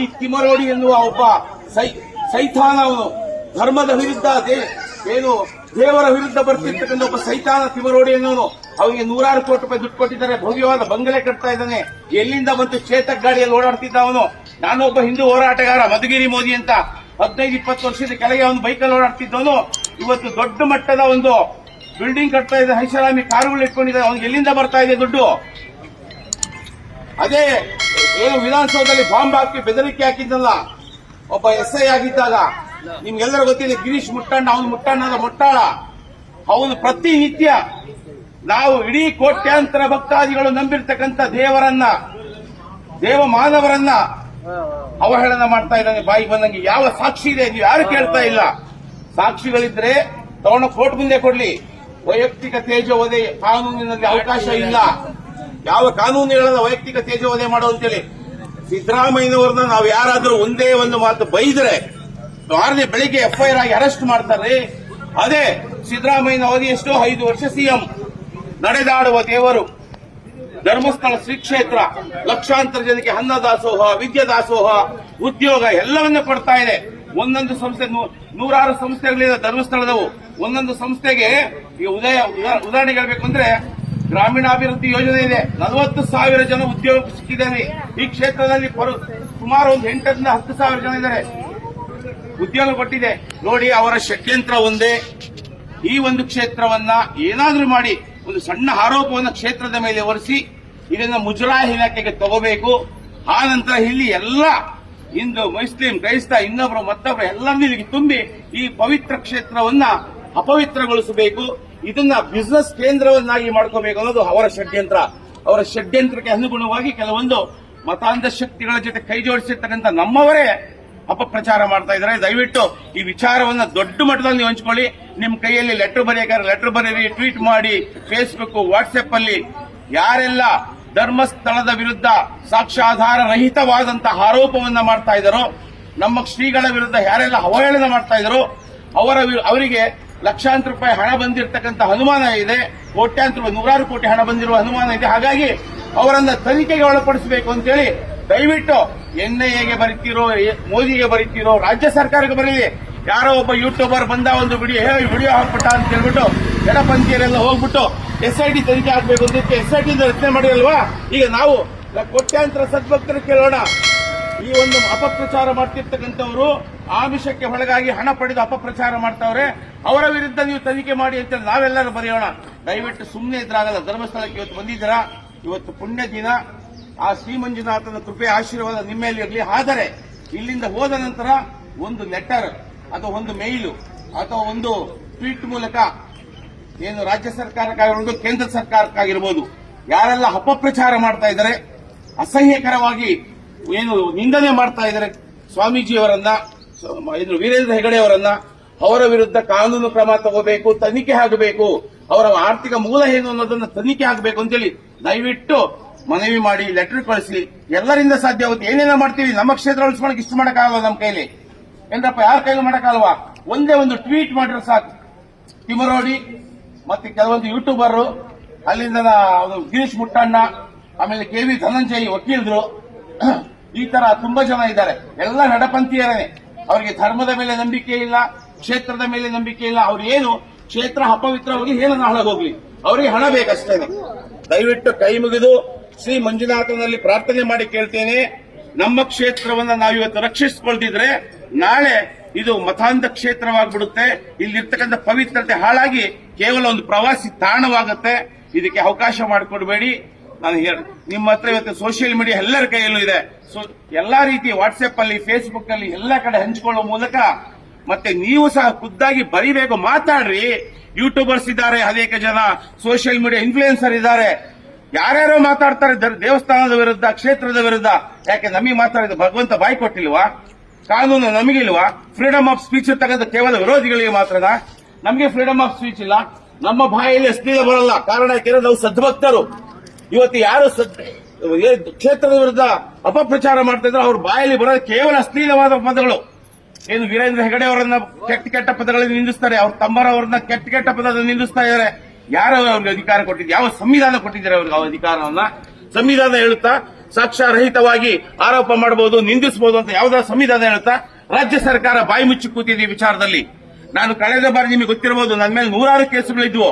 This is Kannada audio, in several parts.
ಈ ತಿಮರೋಡಿ ಎನ್ನುವ ಒಬ್ಬ ಸೈ, ಸೈತಾನ ಅವನು. ಧರ್ಮದ ವಿರುದ್ಧ ಏನು, ದೇವರ ವಿರುದ್ಧ ಬರ್ತಿರ್ತಕ್ಕಂಥ ಒಬ್ಬ ಸೈತಾನ ತಿಮರೋಡಿ ಎನ್ನುವನು. ಅವನಿಗೆ ನೂರಾರು ಕೋಟಿ ರೂಪಾಯಿ ದುಡ್ಡು ಕೊಟ್ಟಿದ್ದಾರೆ. ಭವ್ಯವಾದ ಬಂಗಲೆ ಕಟ್ತಾ ಇದ್ದಾನೆ. ಎಲ್ಲಿಂದ ಬಂತು ಚೇತಕ್ ಗಾಡಿಯಲ್ಲಿ ಓಡಾಡ್ತಿದ್ದ ಅವನು? ನಾನೊಬ್ಬ ಹಿಂದೂ ಹೋರಾಟಗಾರ, ಮಧುಗಿರಿ ಮೋದಿ ಅಂತ. ಹದಿನೈದು, ಇಪ್ಪತ್ತು ವರ್ಷದ ಕೆಳಗೆ ಅವನು ಬೈಕಲ್ಲಿ ಓಡಾಡ್ತಿದ್ದವನು. ಇವತ್ತು ದೊಡ್ಡ ಮಟ್ಟದ ಒಂದು ಬಿಲ್ಡಿಂಗ್ ಕಟ್ತಾ ಇದೆ. ಐಷಾರಾಮಿ ಕಾರುಗಳು ಇಟ್ಕೊಂಡಿದ್ದಾರೆ. ಅವ್ನಿಗೆ ಎಲ್ಲಿಂದ ಬರ್ತಾ ಇದೆ ದುಡ್ಡು? ಅದೇ ಏನು ವಿಧಾನಸೌಧದಲ್ಲಿ ಬಾಂಬ್ ಹಾಕಿ ಬೆದರಿಕೆ ಹಾಕಿದ್ದಲ್ಲ, ಒಬ್ಬ ಎಸ್ ಐ ಆಗಿದ್ದಾಗ, ನಿಮ್ಗೆಲ್ಲರೂ ಗೊತ್ತಿದೆ, ಗಿರೀಶ್ ಮುಟ್ಟಣ್ಣ, ಅವನು ಮುಟ್ಟಣ್ಣದ ಮುಟ್ಟಾಳ. ಅವನು ಪ್ರತಿನಿತ್ಯ ನಾವು ಇಡೀ ಕೋಟ್ಯಾಂತರ ಭಕ್ತಾದಿಗಳು ನಂಬಿರ್ತಕ್ಕಂಥ ದೇವರನ್ನ, ದೇವ ಮಾನವರನ್ನ ಅವಹೇಳನ ಮಾಡ್ತಾ ಇದ್ದಾನೆ. ಬಾಯಿ ಬಂದಂಗೆ ಯಾವ ಸಾಕ್ಷಿ ಇದೆ ನೀವು ಯಾರು ಕೇಳ್ತಾ ಇಲ್ಲ. ಸಾಕ್ಷಿಗಳಿದ್ರೆ ತಗೊಂಡು ಕೋರ್ಟ್ ಮುಂದೆ ಕೊಡ್ಲಿ. ವೈಯಕ್ತಿಕ ತೇಜೋವಧೆ ಕಾನೂನಿನಲ್ಲಿ ಅವಕಾಶ ಇಲ್ಲ. ಯಾವ ಕಾನೂನುಗಳನ್ನ ವೈಯಕ್ತಿಕ ತೇಜೋವಧೆ ಮಾಡೋ ಅಂತೇಳಿ ಸಿದ್ದರಾಮಯ್ಯನವ್ರನ್ನ ನಾವು ಯಾರಾದರೂ ಒಂದೇ ಒಂದು ಮಾತು ಬೈದ್ರೆ ಆರನೇ ಬೆಳಿಗ್ಗೆ ಎಫ್ಐಆರ್ ಆಗಿ ಅರೆಸ್ಟ್ ಮಾಡ್ತಾರೆ ಅದೇ ಸಿದ್ದರಾಮಯ್ಯನ ಅವಧಿ ಎಷ್ಟೋ? ಐದು ವರ್ಷ ಸಿಎಂ ನಡೆದಾಡುವ ದೇವರು. ಧರ್ಮಸ್ಥಳ ಶ್ರೀ ಕ್ಷೇತ್ರ, ಲಕ್ಷಾಂತರ ಜನಕ್ಕೆ ಅನ್ನ ದಾಸೋಹ, ವಿದ್ಯಾ ದಾಸೋಹ, ಉದ್ಯೋಗ ಎಲ್ಲವನ್ನ ಕೊಡ್ತಾ ಇದೆ. ಒಂದೊಂದು ಸಂಸ್ಥೆ ನೂರಾರು ಸಂಸ್ಥೆಗಳಿದೆ ಧರ್ಮಸ್ಥಳದವು. ಒಂದೊಂದು ಸಂಸ್ಥೆಗೆ ಈ ಉದಯ ಉದಾ- ಉದಾಹರಣೆಗೆ ಹೇಳ್ಬೇಕು ಅಂದ್ರೆ ಗ್ರಾಮೀಣಾಭಿವೃದ್ಧಿ ಯೋಜನೆ ಇದೆ. ನಲವತ್ತು ಸಾವಿರ ಜನ ಉದ್ಯೋಗ ಸಿಕ್ಕಿದ್ದಾರೆ. ಈ ಕ್ಷೇತ್ರದಲ್ಲಿ ಸುಮಾರು ಒಂದು ಎಂಟರಿಂದ ಹತ್ತು ಸಾವಿರ ಜನ ಇದ್ದಾರೆ. ಉದ್ಯೋಗ ಕೊಟ್ಟಿದೆ. ನೋಡಿ, ಅವರ ಷಡ್ಯಂತ್ರ ಒಂದೇ. ಈ ಒಂದು ಕ್ಷೇತ್ರವನ್ನ ಏನಾದರೂ ಮಾಡಿ ಒಂದು ಸಣ್ಣ ಆರೋಪವನ್ನು ಕ್ಷೇತ್ರದ ಮೇಲೆ ಹೊರಿಸಿ ಇದನ್ನು ಮುಜರಾಯಿ ಇಲಾಖೆಗೆ ತಗೋಬೇಕು. ಆ ನಂತರ ಇಲ್ಲಿ ಎಲ್ಲ ಹಿಂದೂ, ಮುಸ್ಲಿಂ, ಕ್ರೈಸ್ತ, ಇನ್ನೊಬ್ರು ಮತ್ತೊಬ್ಬರು ಎಲ್ಲರನ್ನೂ ಇಲ್ಲಿಗೆ ತುಂಬಿ ಈ ಪವಿತ್ರ ಕ್ಷೇತ್ರವನ್ನ ಅಪವಿತ್ರಗೊಳಿಸಬೇಕು. ಇದನ್ನ ಬಿಸ್ನೆಸ್ ಕೇಂದ್ರವನ್ನಾಗಿ ಮಾಡ್ಕೋಬೇಕು ಅನ್ನೋದು ಅವರ ಷಡ್ಯಂತ್ರ. ಅವರ ಷಡ್ಯಂತ್ರಕ್ಕೆ ಅನುಗುಣವಾಗಿ ಕೆಲವೊಂದು ಮತಾಂಧ ಶಕ್ತಿಗಳ ಜೊತೆ ಕೈ ಜೋಡಿಸಿರ್ತಕ್ಕಂಥ ನಮ್ಮವರೇ ಅಪಪ್ರಚಾರ ಮಾಡ್ತಾ ಇದ್ದಾರೆ. ದಯವಿಟ್ಟು ಈ ವಿಚಾರವನ್ನ ದೊಡ್ಡ ಮಟ್ಟದಲ್ಲಿ ನೀವು ಹಂಚ್ಕೊಳ್ಳಿ. ನಿಮ್ ಕೈಯಲ್ಲಿ ಲೆಟರ್ ಬರೆಯಕಾರ ಲೆಟರ್ ಬರೀರಿ ಟ್ವೀಟ್ ಮಾಡಿ ಫೇಸ್ಬುಕ್ ವಾಟ್ಸ್ಆಪ್ ಅಲ್ಲಿ. ಯಾರೆಲ್ಲ ಧರ್ಮಸ್ಥಳದ ವಿರುದ್ಧ ಸಾಕ್ಷ್ಯಾಧಾರ ರಹಿತವಾದಂತಹ ಆರೋಪವನ್ನ ಮಾಡ್ತಾ ಇದ್ದಾರೋ, ನಮ್ಮ ಶ್ರೀಗಳ ವಿರುದ್ಧ ಯಾರೆಲ್ಲ ಅವಹೇಳನ ಮಾಡ್ತಾ ಇದ್ದಾರೋ, ಅವರ ವಿರು- ಅವರಿಗೆ ಲಕ್ಷಾಂತರ ರೂಪಾಯಿ ಹಣ ಬಂದಿರತಕ್ಕಂತ ಅನುಮಾನ ಇದೆ. ಕೋಟ್ಯಾಂತರ ರೂಪಾಯಿ, ನೂರಾರು ಕೋಟಿ ಹಣ ಬಂದಿರುವ ಅನುಮಾನ ಇದೆ. ಹಾಗಾಗಿ ಅವರನ್ನ ತನಿಖೆಗೆ ಒಳಪಡಿಸಬೇಕು ಅಂತೇಳಿ ದಯವಿಟ್ಟು ಎನ್ಐಎಗೆ ಬರೀತಿರೋ ಮೋದಿಗೆ ಬರೀತಿರೋ ರಾಜ್ಯ ಸರ್ಕಾರಕ್ಕೆ ಬರೀಲಿ. ಯಾರೋ ಒಬ್ಬ ಯೂಟ್ಯೂಬರ್ ಬಂದ ಒಂದು ವಿಡಿಯೋ ಹೇ ವಿಡಿಯೋ ಹಾಕ್ಬಿಟ್ಟ ಅಂತ ಹೇಳ್ಬಿಟ್ಟು ಎಡಪಂಥೀಯರೆಲ್ಲ ಹೋಗ್ಬಿಟ್ಟು ಎಸ್ಐಟಿ ತನಿಖೆ ಆಗ್ಬೇಕು ಅಂತ ಎಸ್ಐಟಿ ರಚನೆ ಮಾಡಿರಲ್ವಾ? ಈಗ ನಾವು ಕೋಟ್ಯಾಂತರ ಸದ್ಭಕ್ತರು ಕೇಳೋಣ. ಈ ಒಂದು ಅಪಪ್ರಚಾರ ಮಾಡ್ತಿರ್ತಕ್ಕಂಥವರು ಆಮಿಷಕ್ಕೆ ಒಳಗಾಗಿ ಹಣ ಪಡೆದು ಅಪಪ್ರಚಾರ ಮಾಡ್ತಾವ್ರೆ, ಅವರ ವಿರುದ್ಧ ನೀವು ತನಿಖೆ ಮಾಡಿ ಅಂತ ನಾವೆಲ್ಲರೂ ಬರೆಯೋಣ. ದಯವಿಟ್ಟು ಸುಮ್ಮನೆ ಇದ್ರಾಗಲ್ಲ, ಧರ್ಮಸ್ಥಳಕ್ಕೆ ಇವತ್ತು ಬಂದಿದ್ದೀರಾ? ಇವತ್ತು ಪುಣ್ಯ ದಿನ. ಆ ಶ್ರೀ ಮಂಜುನಾಥನ ಕೃಪೆ, ಆಶೀರ್ವಾದ ನಿಮ್ಮ ಇರಲಿ. ಆದರೆ, ಇಲ್ಲಿಂದ ಹೋದ ನಂತರ ಒಂದು ಲೆಟರ್ ಅಥವಾ ಒಂದು ಮೇಲು ಅಥವಾ ಒಂದು ಟ್ವೀಟ್ ಮೂಲಕ ಏನು ರಾಜ್ಯ ಸರ್ಕಾರಕ್ಕಾಗಿರ್ಬೋದು, ಕೇಂದ್ರ ಸರ್ಕಾರಕ್ಕಾಗಿರ್ಬೋದು, ಯಾರೆಲ್ಲ ಅಪಪ್ರಚಾರ ಮಾಡ್ತಾ ಇದ್ದಾರೆ, ಅಸಹ್ಯಕರವಾಗಿ ಏನು ನಿಂದನೆ ಮಾಡ್ತಾ ಇದ್ದಾರೆ ಸ್ವಾಮೀಜಿಯವರನ್ನ ಏನು ವೀರೇಂದ್ರ ಹೆಗಡೆ ಅವರನ್ನ, ಅವರ ವಿರುದ್ಧ ಕಾನೂನು ಕ್ರಮ ತಗೋಬೇಕು, ತನಿಖೆ ಆಗಬೇಕು, ಅವರ ಆರ್ಥಿಕ ಮೂಲ ಏನು ಅನ್ನೋದನ್ನ ತನಿಖೆ ಆಗಬೇಕು ಅಂತೇಳಿ ದಯವಿಟ್ಟು ಮನವಿ ಮಾಡಿ ಲೆಟರ್ ಕಳಿಸಿ. ಎಲ್ಲರಿಂದ ಸಾಧ್ಯ ಆಗುತ್ತೆ. ಏನೇನೋ ಮಾಡ್ತೀವಿ. ನಮ್ಮ ಕ್ಷೇತ್ರ ಉಳಿಸ್ಕೊಳಕ್ ಇಷ್ಟು ಮಾಡಕ್ಕಾಗಲ್ಲ ನಮ್ಮ ಕೈಲಿ? ಏನಪ್ಪ, ಯಾರ ಕೈಲೂ ಮಾಡಕ್ಕಾಗಲ್ವಾ? ಒಂದೇ ಒಂದು ಟ್ವೀಟ್ ಮಾಡಿದ್ರೆ ಸಾಕು. ತಿಮರೋಡಿ ಮತ್ತೆ ಕೆಲವೊಂದು ಯೂಟ್ಯೂಬರ್ ಅಲ್ಲಿಂದ ಗಿರೀಶ್ ಮುಟ್ಟಣ್ಣ, ಆಮೇಲೆ ಕೆ ವಿ ಧನಂಜಯ್ ವಕೀಲರು ಈ ತರ ತುಂಬಾ ಜನ ಇದ್ದಾರೆ. ಎಲ್ಲ ನಡಪಂಥೀಯರೇ ಅವರಿಗೆ ಧರ್ಮದ ಮೇಲೆ ನಂಬಿಕೆ ಇಲ್ಲ, ಕ್ಷೇತ್ರದ ಮೇಲೆ ನಂಬಿಕೆ ಇಲ್ಲ. ಅವ್ರು ಏನು? ಕ್ಷೇತ್ರ ಅಪವಿತ್ರವಾಗಿ ಏನನ್ನ ಹೋಗ್ಲಿ. ಅವರಿಗೆ ಹಣ ಬೇಕಷ್ಟೇನೆ. ದಯವಿಟ್ಟು ಕೈ ಮುಗಿದು ಶ್ರೀ ಮಂಜುನಾಥನಲ್ಲಿ ಪ್ರಾರ್ಥನೆ ಮಾಡಿ ಕೇಳ್ತೇನೆ. ನಮ್ಮ ಕ್ಷೇತ್ರವನ್ನ ನಾವು ಇವತ್ತು ರಕ್ಷಿಸಿಕೊಳ್ತಿದ್ರೆ ನಾಳೆ ಇದು ಮತಾಂಧ ಕ್ಷೇತ್ರವಾಗ್ಬಿಡುತ್ತೆ. ಇಲ್ಲಿರ್ತಕ್ಕಂಥ ಪವಿತ್ರತೆ ಹಾಳಾಗಿ ಕೇವಲ ಒಂದು ಪ್ರವಾಸಿ ತಾಣವಾಗುತ್ತೆ. ಇದಕ್ಕೆ ಅವಕಾಶ ಮಾಡಿಕೊಡ್ಬೇಡಿ. ನಾನು ನಿಮ್ಮ ಹತ್ರ ಇವತ್ತು ಸೋಷಿಯಲ್ ಮೀಡಿಯಾ ಎಲ್ಲರ ಕೈಯಲ್ಲೂ ಇದೆ. ಸೊ ಎಲ್ಲಾ ರೀತಿ ವಾಟ್ಸ್ಆಪ್ ಅಲ್ಲಿ ಫೇಸ್ಬುಕ್ ಅಲ್ಲಿ ಎಲ್ಲ ಕಡೆ ಹಂಚಿಕೊಳ್ಳುವ ಮೂಲಕ ಮತ್ತೆ ನೀವು ಸಹ ಖುದ್ದಾಗಿ ಬರಿಬೇಕು, ಮಾತಾಡ್ರಿ. ಯೂಟ್ಯೂಬರ್ಸ್ ಇದ್ದಾರೆ, ಅನೇಕ ಜನ. ಸೋಷಿಯಲ್ ಮೀಡಿಯಾ ಇನ್ಫ್ಲೂಯೆನ್ಸರ್ ಇದ್ದಾರೆ. ಯಾರ್ಯಾರೋ ಮಾತಾಡ್ತಾರೆ ದೇವಸ್ಥಾನದ ವಿರುದ್ಧ, ಕ್ಷೇತ್ರದ ವಿರುದ್ಧ. ಯಾಕೆ ನಮಗೆ ಮಾತಾಡಿದ ಭಗವಂತ ಬಾಯ್ ಕೊಟ್ಟಿಲ್ವಾ? ಕಾನೂನು ನಮಗಿಲ್ವಾ ಫ್ರೀಡಮ್ ಆಫ್ ಸ್ಪೀಚ್ ತಗದ ಕೇವಲ ವಿರೋಧಿಗಳಿಗೆ ಮಾತ್ರನಾ? ನಮಗೆ ಫ್ರೀಡಮ್ ಆಫ್ ಸ್ಪೀಚ್ ಇಲ್ಲ. ನಮ್ಮ ಬಾಯಲ್ಲಿ ಅಶ್ಲೀಲ ಬರಲ್ಲ. ಕಾರಣ ಯಾಕೆಂದ್ರೆ ನಾವು ಸದ್ಭಕ್ತರು. ಇವತ್ತು ಯಾರು ಕ್ಷೇತ್ರದ ವಿರುದ್ಧ ಅಪಪ್ರಚಾರ ಮಾಡ್ತಾ ಇದ್ರು, ಅವ್ರ ಬಾಯಲ್ಲಿ ಬರೋದು ಕೇವಲ ಅಶ್ಲೀಲವಾದ ಪದಗಳು. ಏನು ವೀರೇಂದ್ರ ಹೆಗಡೆ ಅವರನ್ನ ಕೆಟ್ಟ ಕೆಟ್ಟ ಪದಗಳಲ್ಲಿ ನಿಂದಿಸ್ತಾರೆ, ಅವ್ರ ತಮ್ಮರವರನ್ನ ಕೆಟ್ಟ ಕೆಟ್ಟ ಪದದಲ್ಲಿ ನಿಂದಿಸ್ತಾ ಇದ್ದಾರೆ ಯಾರು ಅವ್ರಿಗೆ ಅಧಿಕಾರ ಕೊಟ್ಟಿದ್ದು ಯಾವ ಸಂವಿಧಾನ ಕೊಟ್ಟಿದ್ದಾರೆ ಅವ್ರಿಗೆ ಆ ಅಧಿಕಾರವನ್ನ? ಸಂವಿಧಾನ ಹೇಳುತ್ತಾ, ಸಾಕ್ಷ್ಯರಹಿತವಾಗಿ ಆರೋಪ ಮಾಡಬಹುದು ನಿಂದಿಸಬಹುದು ಅಂತ ಯಾವ್ದಾದ್ರು ಸಂವಿಧಾನ ಹೇಳುತ್ತಾ, ರಾಜ್ಯ ಸರ್ಕಾರ ಬಾಯಿ ಮುಚ್ಚಿ ಕೂತಿದೆ ವಿಚಾರದಲ್ಲಿ. ನಾನು ಕಳೆದ ಬಾರಿ ನಿಮಗೆ ಗೊತ್ತಿರಬಹುದು ನನ್ನ ಮೇಲೆ ನೂರಾರು ಕೇಸುಗಳಿದ್ವು.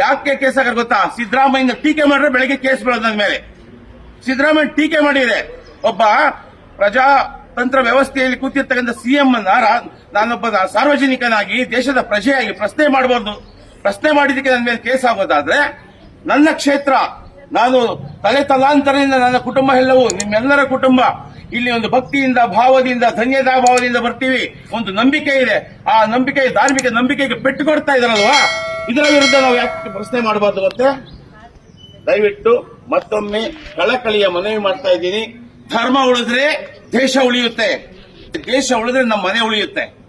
ಯಾಕೆ ಕೇಸ್ ಆಗ ಗೊತ್ತಾ? ಸಿದ್ದರಾಮಯ್ಯ ಟೀಕೆ ಮಾಡಿದ್ರೆ ಬೆಳಗ್ಗೆ ಕೇಸ್ ಬೆಳೆದ ಮೇಲೆ. ಸಿದ್ದರಾಮಯ್ಯ ಟೀಕೆ ಮಾಡಿದೆ ಒಬ್ಬ ಪ್ರಜಾತಂತ್ರ ವ್ಯವಸ್ಥೆಯಲ್ಲಿ ಕೂತಿರ್ತಕ್ಕಂಥ ಸಿಎಂ ಅನ್ನ ನಾನೊಬ್ಬ ಸಾರ್ವಜನಿಕನಾಗಿ ದೇಶದ ಪ್ರಜೆಯಾಗಿ ಪ್ರಶ್ನೆ ಮಾಡಬಾರ್ದು ಪ್ರಶ್ನೆ ಮಾಡಿದಕ್ಕೆ ನನ್ನ ಮೇಲೆ ಕೇಸ್ ಆಗೋದಾದ್ರೆ ನನ್ನ ಕ್ಷೇತ್ರ, ನಾನು ತಲೆ ತಲಾಂತರದಿಂದ ನನ್ನ ಕುಟುಂಬ ಎಲ್ಲವೂ, ನಿಮ್ಮೆಲ್ಲರ ಕುಟುಂಬ, ಇಲ್ಲಿ ಒಂದು ಭಕ್ತಿಯಿಂದ, ಭಾವದಿಂದ ಧನ್ಯತಾ ಭಾವದಿಂದ ಬರ್ತೀವಿ. ಒಂದು ನಂಬಿಕೆ ಇದೆ. ಆ ನಂಬಿಕೆ, ಧಾರ್ಮಿಕ ನಂಬಿಕೆಗೆ ಪೆಟ್ಟು ಕೊಡ್ತಾ ಇದಾರಲ್ವಾ ಇದರ ವಿರುದ್ಧ ನಾವು ಯಾಕೆ ಪ್ರಶ್ನೆ ಮಾಡಬಾರ್ದು ಮತ್ತೆ? ದಯವಿಟ್ಟು ಮತ್ತೊಮ್ಮೆ ಕಳಕಳಿಯ ಮನವಿ ಮಾಡ್ತಾ ಇದ್ದೀನಿ. ಧರ್ಮ ಉಳಿದ್ರೆ ದೇಶ ಉಳಿಯುತ್ತೆ. ದೇಶ ಉಳಿದ್ರೆ ನಮ್ಮ ಮನೆ ಉಳಿಯುತ್ತೆ.